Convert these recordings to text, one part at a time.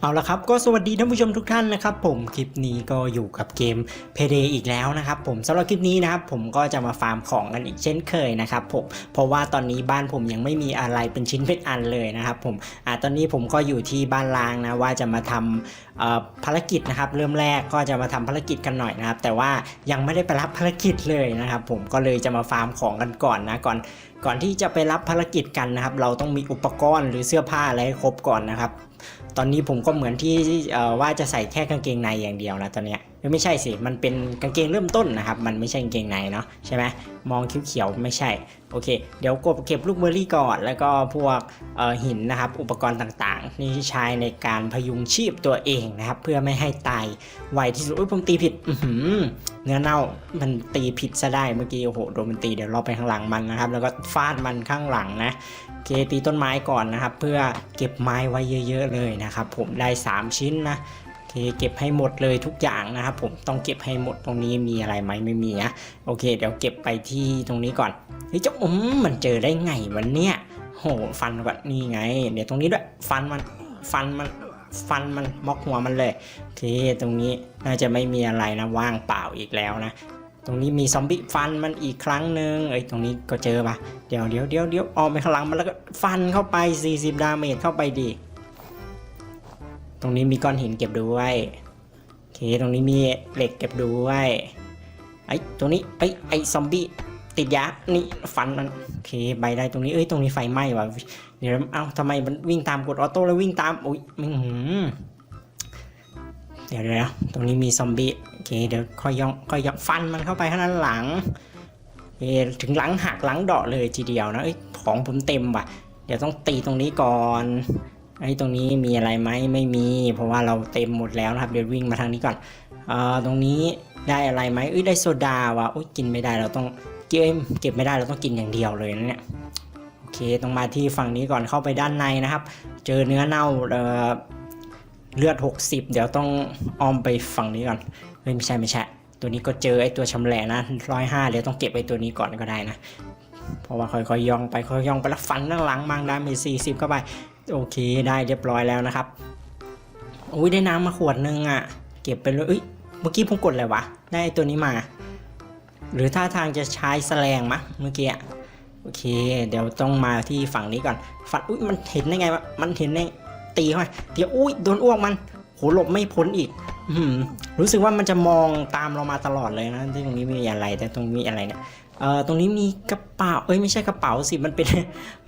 เอาละครับก็สวัสดีท่านผู้ชมทุกท่านนะครับผมคลิปนี้ก็อยู่กับเกม Payday อีกแล้วนะครับผมสำหรับคลิปนี้นะครับผมก็จะมาฟาร์มของกันอีกเช่นเคยนะครับผมเพราะว่าตอนนี้บ้านผมยังไม่มีอะไรเป็นชิ้นเป็นอันเลยนะครับผมอ่าตอนนี้ผมก็อยู่ที่บ้านล้างนะว่าจะมาทำภารกิจนะครับเริ่มแรกก็จะมาทำภารกิจกันหน่อยนะครับแต่ว่ายังไม่ได้ไปรับภารกิจเลยนะครับผมก็เลยจะมาฟาร์มของกันก่อนนะก่อนก่อนที่จะไปรับภารกิจกันนะครับ เราต้องมีอุปกรณ์หรือเสื้อผ้าอะไรให้ครบก่อนนะครับ ตอนนี้ผมก็เหมือนที่ว่าจะใส่แค่กางเกงในอย่างเดียวนะตอนเนี้ยเอ้ยไม่ใช่สิ มันเป็นกางเกงเริ่มต้นนะครับ มันไม่ใช่กางเกงในเนาะใช่ไหมมองเขียวๆไม่ใช่ โอเค เดี๋ยวกบเก็บลูกเบอร์รี่ก่อน แล้วก็พวกหินนะครับ อุปกรณ์ต่างๆ นี่ใช้ในการพยุงชีพตัวเองนะครับ เพื่อไม่ให้ตายไวที่สุดอุ้ยผมตีผิดอืเนื้อเน่ามันตีผิดซะได้เมื่อกี้โอ้โหโดนมันตีเดี๋ยวเราไปข้างหลังมันนะครับ แล้วก็ฟาดมันข้างหลังนะ เคตีต้นไม้ก่อนนะครับ เพื่อเก็บไม้ไว้เยอะ ๆ เลยนะครับ ผมได้ 3 ชิ้นนะโอเคเก็บให้หมดเลยทุกอย่างนะครับ ผมต้องเก็บให้หมดตรงนี้มีอะไรไหมไม่มีนะโอเค เดี๋ยวเก็บไปที่ตรงนี้ก่อนเฮ้ยเจ้าอมมันเจอได้ไงวันเนี้ยโหฟันก่อนนี่ไง เดี๋ยวตรงนี้ด้วยฟันมันฟันมันฟันมันมอกหัวมันเลยโอเคตรงนี้น่าจะไม่มีอะไรนะว่างเปล่าอีกแล้วนะ ตรงนี้มีซอมบี้ฟันมันอีกครั้งหนึ่งเอ้ยตรงนี้ก็เจอปะเดี๋ยวเดี๋ยวเดี๋ยวเดี๋ยวออกไปข้างหลังมันแล้วก็ฟันเข้าไป 40 ดาเมจเข้าไปดีตรงนี้มีก้อนหินเก็บด้วยโอเคตรงนี้มีเหล็กเก็บด้วยไอ้ตรงนี้ไอ้ไอ้ซอมบี้ติดยานี่ฟันมันโอเคใบได้ตรงนี้เอ้ยตรงนี้ไฟไหม้ว่ะเดี๋ยวเอ้าทำไมมันวิ่งตามกดออโต้แล้ววิ่งตามอุ้ยมึงหืมเดี๋ยวเดี๋ยวตรงนี้มีซอมบี้ อเคเดี๋ยวค่อยย่องค่อยย่องฟันมันเข้าไปข้างนั้นหลังเอถึงหลังหักหลังเดาะเลยทีเดียวนะเอ้ยของผมเต็มว่ะ เดี๋ยวต้องตีตรงนี้ก่อนไอ้ตรงนี้มีอะไรไหมไม่มี เพราะว่าเราเต็มหมดแล้วนะครับเดี๋ยววิ่งมาทางนี้ก่อนเอ่อตรงนี้ได้อะไรไหมเอ้ยได้โซดาว่ะอุ้ยกินไม่ได้เราต้องเก็บเก็บไม่ได้เราต้องกินอย่างเดียวเลยนะเนี่ยโอเคต้องมาที่ฝั่งนี้ก่อนเข้าไปด้านในนะครับ เจอเนื้อเน่าเอ่อเลือด 60 เดี๋ยวต้องอ้อมไปฝั่งนี้ก่อน ไม่ใช่ไม่ใช่ตัวนี้ก็เจอไอ้ตัวชำแหละนะร้อยห้าเดี๋ยวต้องเก็บไอ้ตัวนี้ก่อนก็ได้นะ เพราะว่าค่อยๆย่องไปค่อยๆย่องไปแล้วฟันข้างหลังมังดามี40เข้าไป โอเคได้เรียบร้อยแล้วนะครับอุ้ยได้น้ำมาขวดนึงอะ เก็บไปเลยเอ้ยเมื่อกี้ผมกดอะไรวะ ได้ตัวนี้มา หรือท่าทางจะใช้แสลงมะเมื่อกี้อะโอเค เดี๋ยวต้องมาที่ฝั่งนี้ก่อนฝันอุ้ยมันเห็นได้ไงวะมันเห็นได้ตีเข้าไปเดี๋ยวอุ้ยโดนอ้วกมันโหหลบไม่พ้นอีก รู้สึกว่ามันจะมองตามเรามาตลอดเลยนะที่ตรงนี้มีอะไร แต่ตรงนี้อะไรเนี่ยเอ่อตรงนี้มีกระเป๋า เอ้ยไม่ใช่กระเป๋าสิ มันเป็น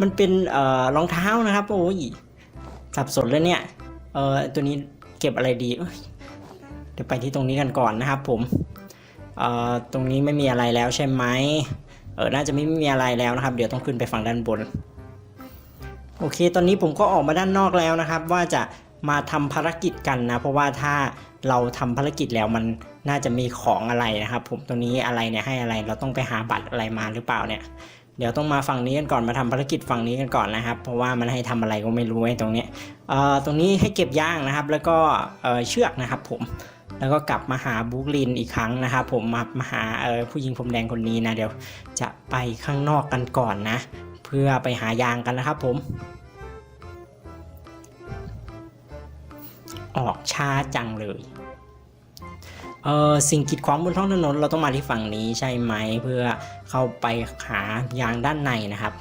มันเป็นเอ่อรองเท้านะครับ โอ้ยสับสนเลยเนี่ย เอ่อตัวนี้เก็บอะไรดีเดี๋ยวไปที่ตรงนี้กันก่อนนะครับผม เอ่อตรงนี้ไม่มีอะไรแล้วใช่ไหมเออน่าจะไม่มีอะไรแล้วนะครับ เดี๋ยวต้องขึ้นไปฝั่งด้านบน โอเค ตอนนี้ผมก็ออกมาด้านนอกแล้วนะครับ ว่าจะ มาทำภารกิจกันนะ เพราะว่าถ้าเราทำภารกิจแล้วมันน่าจะมีของอะไรนะครับ ผมตรงนี้อะไรเนี่ยให้อะไรเราต้องไปหาบัตรอะไรมาหรือเปล่าเนี่ย เดี๋ยวต้องมาฝั่งนี้กันก่อนมาทำภารกิจฝั่งนี้กันก่อนนะครับ เพราะว่ามันให้ทำอะไรก็ไม่รู้ไอ้ตรงนี้เอ่อตรงนี้ให้เก็บย่างนะครับ แล้วก็เอ่อเชือกนะครับ ผมแล้วก็กลับมาหาบุ๊กลินอีกครั้งนะครับผมมามาหาเอ่อผู้หญิงผมแดงคนนี้นะเดี๋ยวจะไปข้างนอกกันก่อนนะ เพื่อไปหายางกันนะครับผม ออกช้าจังเลยเออสิ่งกีดขวางบนท้องถนนเราต้องมาที่ฝั่งนี้ใช่ไหมเพื่อเข้าไปหายางด้านในนะครับ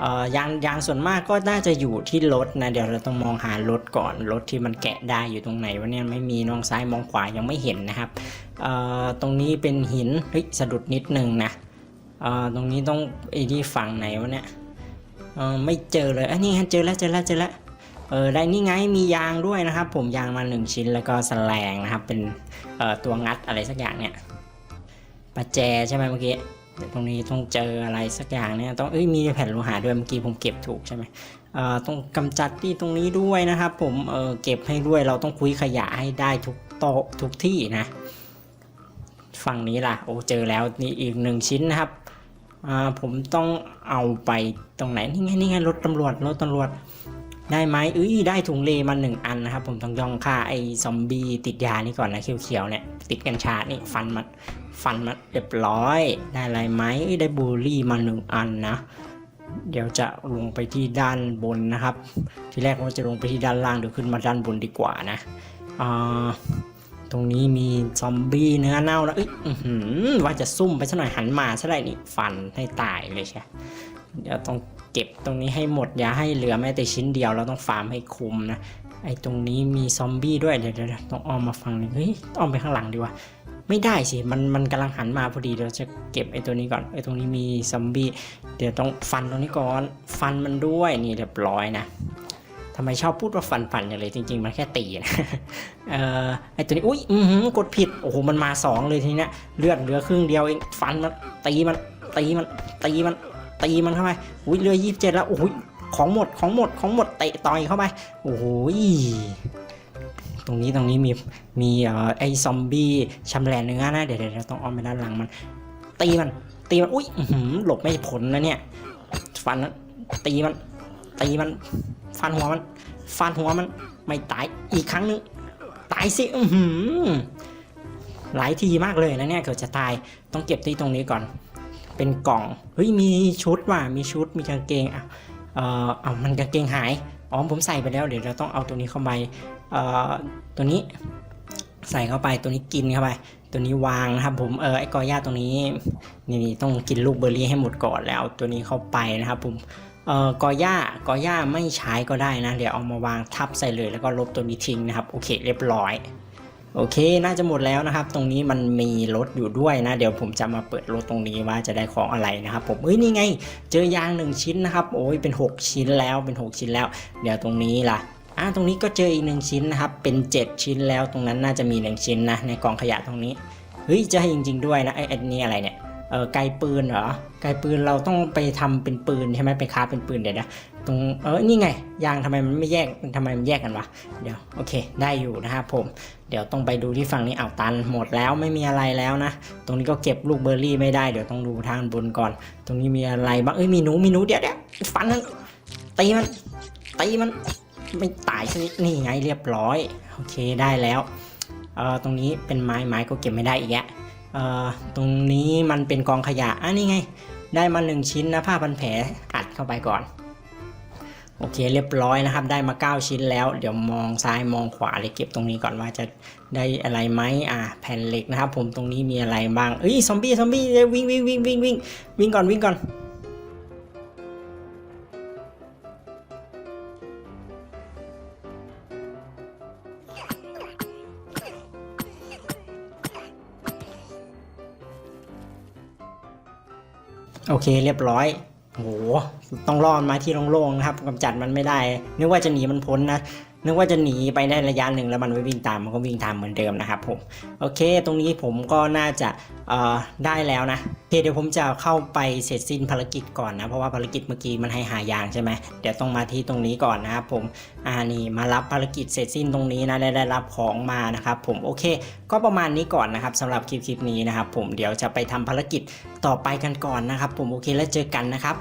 เออยางยางส่วนมากก็น่าจะอยู่ที่รถนะเดี๋ยวเราต้องมองหารถก่อนรถที่มันแกะได้อยู่ตรงไหนวะเนี่ยไม่มีมองซ้ายมองขวายังไม่เห็นนะครับเออตรงนี้เป็นหินเฮ้ยสะดุดนิดนึงนะเออตรงนี้ต้องไอ้ที่ฝั่งไหนวะเนี่ยเออไม่เจอเลยอันนี้เจอแล้วเจอแล้วเจอแล้ว เออได้นี่ไงมียางด้วยนะครับ ผมยางมาหนึ่งชิ้นแล้วก็แสลงนะครับ เป็นเอ่อตัวงัดอะไรสักอย่างเนี่ยประแจใช่ไหมเมื่อกี้เดี๋ยวตรงนี้ต้องเจออะไรสักอย่างเนี่ยต้องเอ้ยมีแผ่นโลหะด้วยเมื่อกี้ผมเก็บถูกใช่ไหมเอ่อต้องกำจัดที่ตรงนี้ด้วยนะครับ ผมเออเก็บให้ด้วยเราต้องคุยขยะให้ได้ทุกโต๊ะทุกที่นะ ฝั่งนี้ล่ะโอ้เจอแล้วนี่อีกหนึ่งชิ้นนะครับอ่าผมต้องเอาไปตรงไหนนี่ไงนี่ไงรถตำรวจรถตำรวจ ได้ไหมเอ้ยได้ถุงเลมาหนึ่งอันนะครับ ผมต้องยองฆ่าไอ้ซอมบี้ติดยานี่ก่อนนะเขียวๆเนี่ยติดกัญชานี่ฟันมันฟันมันเรียบร้อย ได้อะไรไหมได้บูลลี่มาหนึ่งอันนะเดี๋ยวจะลงไปที่ด้านบนนะครับ ทีแรกว่าจะลงไปที่ด้านล่างเดี๋ยวขึ้นมาด้านบนดีกว่านะอ่าตรงนี้มีซอมบี้เนื้อเน่าแล้วเอ้ยว่าจะซุ่มไปสักหน่อยหันมาซะไรนี่ฟันให้ตายเลยใช่เดี๋ยวต้อง เก็บตรงนี้ให้หมดอย่าให้เหลือแม้แต่ชิ้นเดียวเราต้องฟาร์มให้คุ้มนะไอ้ตรงนี้มีซอมบี้ด้วยเดี๋ยวเต้องอ้อมมาฟังนึงเฮ้ยอ้อมไปข้างหลังดีกว่าไม่ได้สิมันมันกำลังหันมาพอดีเดี๋ยวจะเก็บไอ้ตัวนี้ก่อนไอ้ตรงนี้มีซอมบี้เดี๋ยวต้องฟันตรงนี้ก่อนฟันมันด้วยนี่เรียบร้อยนะทำไมชอบพูดว่าฟันฟันอย่างเลยจริง ๆ มันแค่ตีนะเอ่อไอ้ตัวนี้อุ้ยอือหือกดผิดโอ้โหมันมาสองเลยทีเนี้ยเลือดเหลือครึ่งเดียวเองฟันมันตีมันตีมันตีมัน ตีมันเข้าไปอุ้ยเรือยี่สิบเจ็ดแล้วโอ้โหของหมดของหมดของหมดเตะต่อยเข้าไปโอ้โหตรงนี้ตรงนี้มีมีเอ่อไอ้ซอมบี้ชำแหละเนื้อนะเดี๋ยวเดี๋ยวเดี๋ยวต้องอ้อมไปด้านหลังมัน ตีมัน ตีมันอุ้ยหือหลบไม่พ้นนะเนี่ยฟันมันตีมัน ตีมัน ฟันหัวมัน ฟันหัวมันไม่ตายอีกครั้งหนึงตายสิอือหือหลายทีมากเลยนะเนี่ยเกิดจะตายต้องเก็บที่ตรงนี้ก่อน เป็นกล่อง เฮ้ย มีชุดว่ะ มีชุด มีกางเกง อะ เอ่อเอามันกางเกงหาย อ๋อ ผมใส่ไปแล้ว เดี๋ยวเราต้องเอาตัวนี้เข้าไป เอ่อ ตัวนี้ใส่เข้าไป ตัวนี้กินเข้าไป ตัวนี้วางนะครับ ผม เออ ไอ้กอหญ้าตรงนี้ นี่นต้องกินลูกเบอร์รี่ให้หมดก่อนแล้ว ตัวนี้เข้าไปนะครับ ผม เอ่อ กอหญ้า กอหญ้าไม่ใช้ก็ได้นะ เดี๋ยวเอามาวางทับใส่เลย แล้วก็ลบตัวนี้ทิ้งนะครับ โอเค เรียบร้อย โอเค น่าจะหมดแล้วนะครับ ตรงนี้มันมีรถอยู่ด้วยนะ เดี๋ยวผมจะมาเปิดรถตรงนี้ว่าจะได้ของอะไรนะครับผมเอ้ยนี่ไง เจอยางหนึ่งชิ้นนะครับ โอ้ยเป็น 6 ชิ้นแล้วเป็น 6 ชิ้นแล้ว เดี๋ยวตรงนี้ล่ะอ่าตรงนี้ก็เจออีกหนึ่งชิ้นนะครับ เป็น 7 ชิ้นแล้วตรงนั้นน่าจะมีหนึ่งชิ้นนะ ในกองขยะตรงนี้เฮ้ยจะให้จริง ๆ ด้วยนะไอ้อ้นี่อะไรเนี่ยเออไกลปืนเหรอไกลปืนเราต้องไปทำเป็นปืนใช่ไหมไปค้าเป็นปืนเดี๋ยวนะ ตรงเออนี่ไงยางทำไมมันไม่แยกทำไมมันแยกกันวะเดี๋ยวโอเคได้อยู่นะครับผม เดี๋ยวต้องไปดูที่ฝั่งนี้เอาตันหมดแล้วไม่มีอะไรแล้วนะ ตรงนี้ก็เก็บลูกเบอร์รี่ไม่ได้เดี๋ยวต้องดูทางบนก่อน ตรงนี้มีอะไรบ้างเอ้ยมีหนูมีหนูเดี๋ยวเดี๋ยวฟันมันตีมันตีมันไม่ตายชนิดนี่ไงเรียบร้อยโอเคได้แล้วเอ่อตรงนี้เป็นไม้ไม้ก็เก็บไม่ได้อีกแล้วเอ่อตรงนี้มันเป็นกองขยะอะนี่ไง ได้มาหนึ่งชิ้นนะผ้าพันแผลอัดเข้าไปก่อน โอเคเรียบร้อยนะครับ ได้มา 9 ชิ้นแล้ว เดี๋ยวมองซ้ายมองขวาเลยเก็บตรงนี้ก่อนว่าจะได้อะไรไหมอ่าแผ่นเหล็กนะครับ ผมตรงนี้มีอะไรบ้างเอ้ยซอมบี้ซอมบี้วิ่งวิ่งวิ่งวิ่งวิ่งวิ่งก่อนวิ่งก่อนโอเคเรียบร้อย โห ต้องรอดมาที่โล่งๆนะครับกำจัดมันไม่ได้ นึกว่าจะหนีมันพ้นนะ นึกว่าจะหนีไปได้ระยะหนึ่งแล้วมันไม่วิ่งตามมันก็วิ่งตามเหมือนเดิมนะครับผมโอเค ตรงนี้ผมก็น่าจะได้แล้วนะเคเดี๋ยวผมจะเข้าไปเสร็จสิ้นภารกิจก่อนนะ เพราะว่าภารกิจเมื่อกี้มันให้หายางใช่ไหมเดี๋ยวต้องมาที่ตรงนี้ก่อนนะครับผมอ่านี่มารับภารกิจเสร็จสิ้นตรงนี้นะได้ได้รับของมานะครับผมโอเค ก็ประมาณนี้ก่อนนะครับสำหรับคลิปคลิปนี้นะครับผมเดี๋ยวจะไปทำภารกิจต่อไปกันก่อนนะครับผมโอเคแล้วเจอกันนะครับ